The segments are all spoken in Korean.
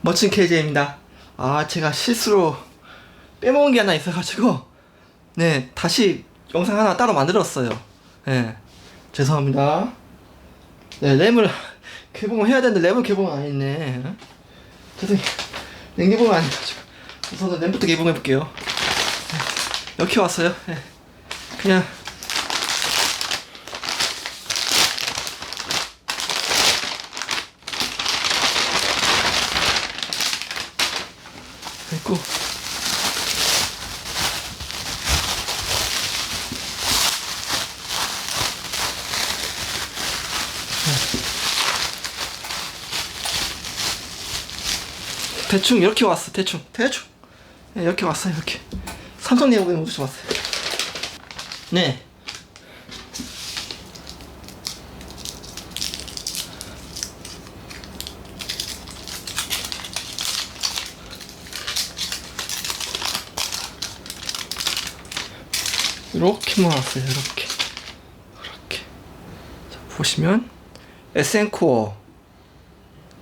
멋진 KJ입니다. 아, 제가 실수로 빼먹은 게 하나 있어가지고, 네, 다시 영상 하나 따로 만들었어요. 네, 죄송합니다. 네, 램을 개봉을 해야 되는데 램을 개봉을 안 했네. 어? 죄송해요. 램 개봉을 안 해가지고. 우선 램부터 개봉해볼게요. 네, 이렇게 왔어요. 네, 그냥. 됐고. 대충 이렇게 왔어 대충. 대충? 네, 이렇게 왔어요 이렇게. 삼성 내고에 모두 왔어요 네 이렇게 모았어요 이렇게. 이렇게. 자 보시면 SN 코어.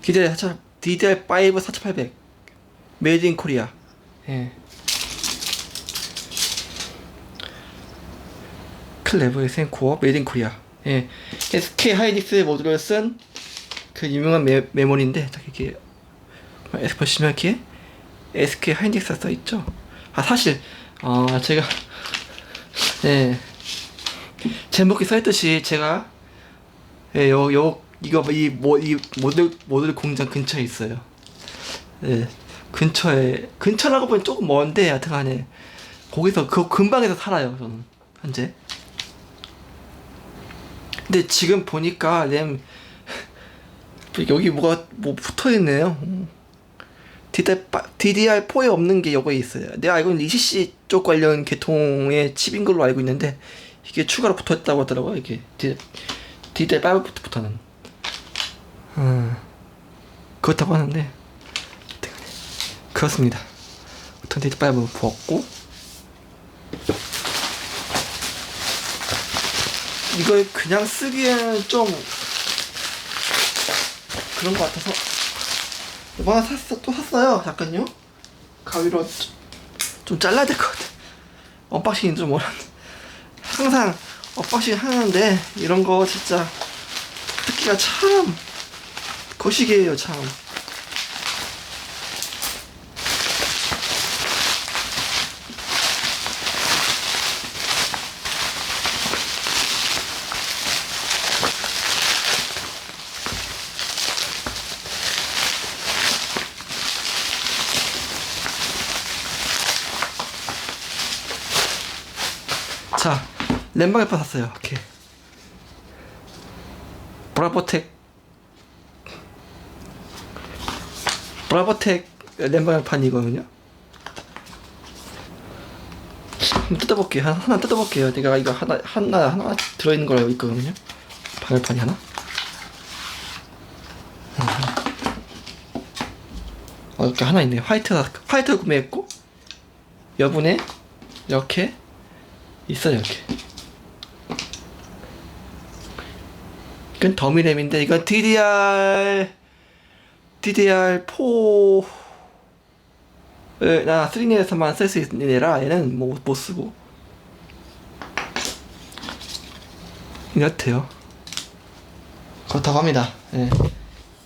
DDR 4 DDR5 4800 메이드 인 코리아 예. 클레버 SN 코어 메이드 인 코리아 예. SK 하이닉스 모듈을 쓴 그 유명한 메, 메모리인데 자 이렇게 보시면 이렇게 SK 하이닉스 써 있죠? 아 사실 어 제가 예 제목에 써있듯이 제가 예, 요, 요, 이거, 이, 모, 이 모델, 모델 공장 근처에 있어요. 예, 근처에, 근처라고 보면 조금 먼데, 여튼 간에, 거기서, 그 근방에서 살아요, 저는, 현재. 근데 지금 보니까, 램, 여기 뭐가, 뭐 붙어 있네요. DDR4에 없는 게 여기에 있어요. 내가 알고 있는 ECC 쪽 관련 계통의 칩인 걸로 알고 있는데, 이게 추가로 붙어 있다고 하더라고요, 이게. DDR5부터는. 음, 그렇다고 하는데. 그렇습니다. 어떤 DDR5 부었고, 이걸 그냥 쓰기에는 좀, 그런 것 같아서, 뭐 하나 샀어, 또 샀어요. 잠깐요. 가위로 좀, 좀 잘라야 될 것 같아. 언박싱이 좀 어렵네. 항상 언박싱 하는데, 이런 거 진짜, 듣기가 참, 거시기해요, 참. 자, 램방에파 샀어요. 이렇게. 브라보텍 브라보텍 램방판이거든요. 한번 뜯어볼게요. 하나, 하나 뜯어볼게요. 내가 이거 하나 하나 하나 들어있는 걸 알고 있거든요. 방열판이 하나. 어, 이렇게 하나 있네요. 화이트 화이트 구매했고 여분에 이렇게 있어요. 이렇게. 이건 더미램인데 이건 DDR DDR4 나 3넷에서만 쓸 수 있는 애라 얘는 뭐 못 쓰고 이렇대요 그렇다고 합니다 예.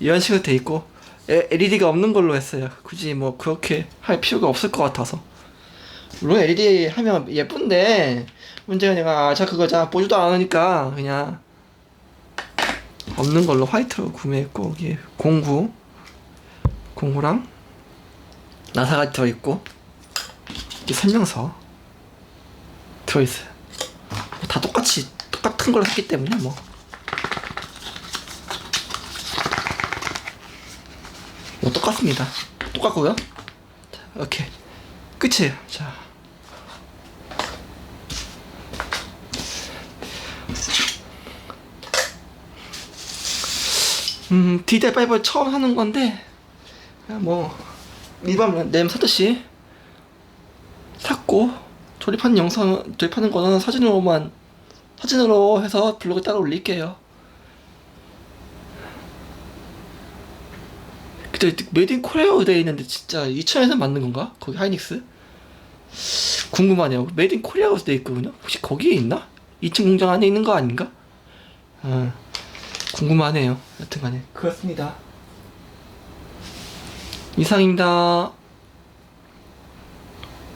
이런 식으로 돼 있고 LED가 없는 걸로 했어요 굳이 뭐 그렇게 할 필요가 없을 것 같아서 물론 LED 하면 예쁜데 문제가 내가 자 그거 자 보지도 않으니까 그냥 없는 걸로 화이트로 구매했고 여기 공구 공구랑 나사가 들어있고 이게 설명서 들어있어요. 다 똑같이 똑같은 걸 샀기 때문에 뭐. 뭐 똑같습니다. 똑같고요. 자, 이렇게 끝이에요. 자 음, 디데이 바이블 처음 하는 건데 뭐 일반 램 사듯이 샀고 조립한 영상 조립하는 거는 사진으로만 사진으로 해서 블로그 따로 올릴게요. 그때 메이드 인 코리아 의대 있는데 진짜 이천에서 맞는 건가? 거기 하이닉스? 궁금하네요. 메이드 인 코리아 의대 있거든요. 혹시 거기에 있나? 2층 공장 안에 있는 거 아닌가? 어. 궁금하네요. 여튼간에. 그렇습니다. 이상입니다.